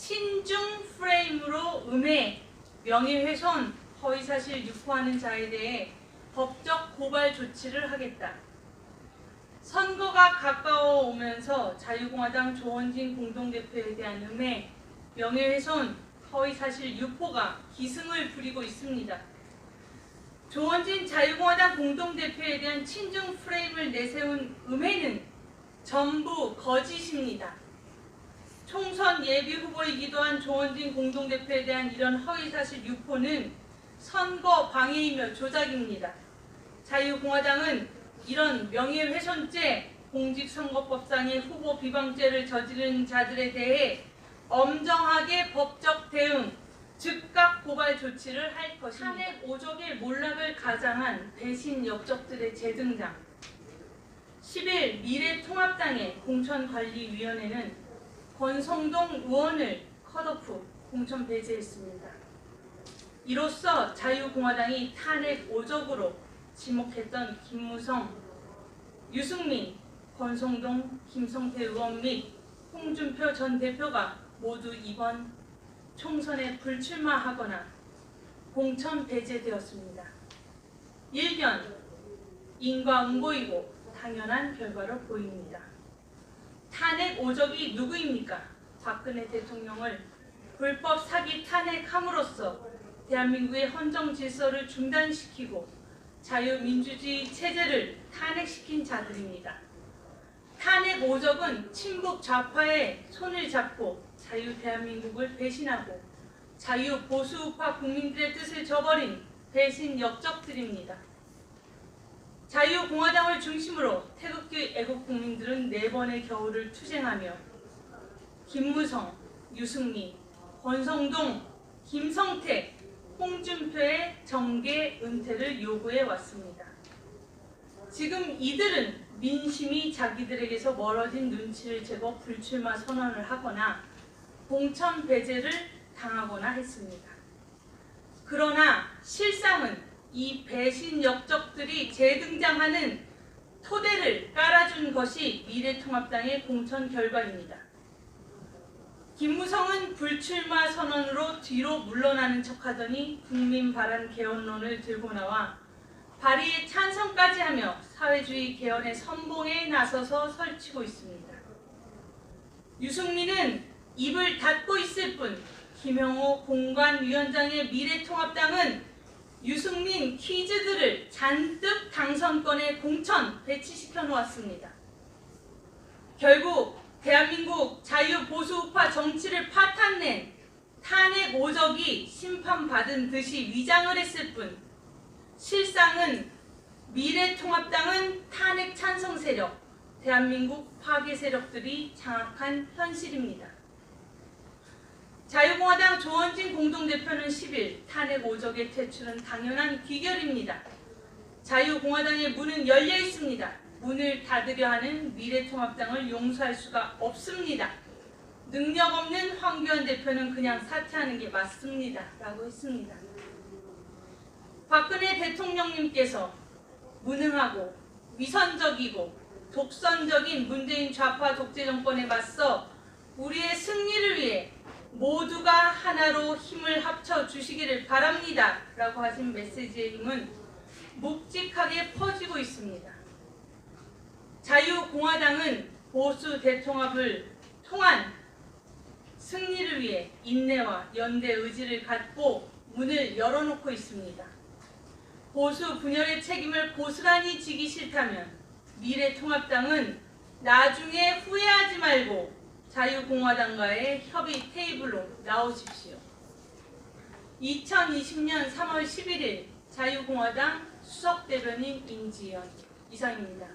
친중 프레임으로 음해, 명예훼손, 허위사실 유포하는 자에 대해 법적 고발 조치를 하겠다. 선거가 가까워 오면서 자유공화당 조원진 공동대표에 대한 음해, 명예훼손, 허위사실 유포가 기승을 부리고 있습니다. 조원진 자유공화당 공동대표에 대한 친중 프레임을 내세운 음해는 전부 거짓입니다. 총선 예비 후보이기도 한 조원진 공동대표에 대한 이런 허위사실 유포는 선거 방해이며 조작입니다. 자유공화당은 이런 명예훼손죄, 공직선거법상의 후보 비방죄를 저지른 자들에 대해 엄정하게 법적 대응, 즉각 고발 조치를 할 것입니다. 탄핵 오적의 몰락을 가장한 배신 역적들의 재등장. 10일 미래통합당의 공천관리위원회는 권성동 의원을 컷오프 공천 배제했습니다. 이로써 자유공화당이 탄핵 오적으로 지목했던 김무성, 유승민, 권성동, 김성태 의원 및 홍준표 전 대표가 모두 이번 총선에 불출마하거나 공천 배제되었습니다. 일견 인과응보이고 당연한 결과로 보입니다. 탄핵 오적이 누구입니까? 박근혜 대통령을 불법 사기 탄핵함으로써 대한민국의 헌정 질서를 중단시키고 자유민주주의 체제를 탄핵시킨 자들입니다. 탄핵 오적은 친북 좌파의 손을 잡고 자유 대한민국을 배신하고 자유 보수우파 국민들의 뜻을 저버린 배신 역적들입니다. 자유공화당을 중심으로 태극기 애국 국민들은 네 번의 겨울을 투쟁하며 김무성, 유승민, 권성동, 김성태, 홍준표의 정계 은퇴를 요구해 왔습니다. 지금 이들은 민심이 자기들에게서 멀어진 눈치를 채고 불출마 선언을 하거나 공천 배제를 당하거나 했습니다. 그러나 실상은 이 배신 역적들이 재등장하는 토대를 깔아준 것이 미래통합당의 공천 결과입니다. 김무성은 불출마 선언으로 뒤로 물러나는 척하더니 국민 바란 개헌론을 들고 나와 발의에 찬성까지 하며 사회주의 개헌의 선봉에 나서서 설치고 있습니다. 유승민은 입을 닫고 있을 뿐 김영호 공관위원장의 미래통합당은 유승민 퀴즈들을 잔뜩 당선권에 공천 배치시켜 놓았습니다. 결국 대한민국 자유보수우파 정치를 파탄낸 탄핵 오적이 심판받은 듯이 위장을 했을 뿐 실상은 미래통합당은 탄핵 찬성 세력, 대한민국 파괴 세력들이 장악한 현실입니다. 조원진 공동대표는 10일 탄핵 오적의 퇴출은 당연한 귀결입니다. 자유공화당의 문은 열려 있습니다. 문을 닫으려 하는 미래통합당을 용서할 수가 없습니다. 능력 없는 황교안 대표는 그냥 사퇴하는 게 맞습니다. 라고 했습니다. 박근혜 대통령님께서 무능하고 위선적이고 독선적인 문재인 좌파 독재 정권에 맞서 우리의 모두가 하나로 힘을 합쳐 주시기를 바랍니다. 라고 하신 메시지의 힘은 묵직하게 퍼지고 있습니다. 자유공화당은 보수 대통합을 통한 승리를 위해 인내와 연대 의지를 갖고 문을 열어놓고 있습니다. 보수 분열의 책임을 고스란히 지기 싫다면 미래통합당은 나중에 후회하지 말고 자유공화당과의 협의 테이블로 나오십시오. 2020년 3월 11일 자유공화당 수석대변인 임지연 이상입니다.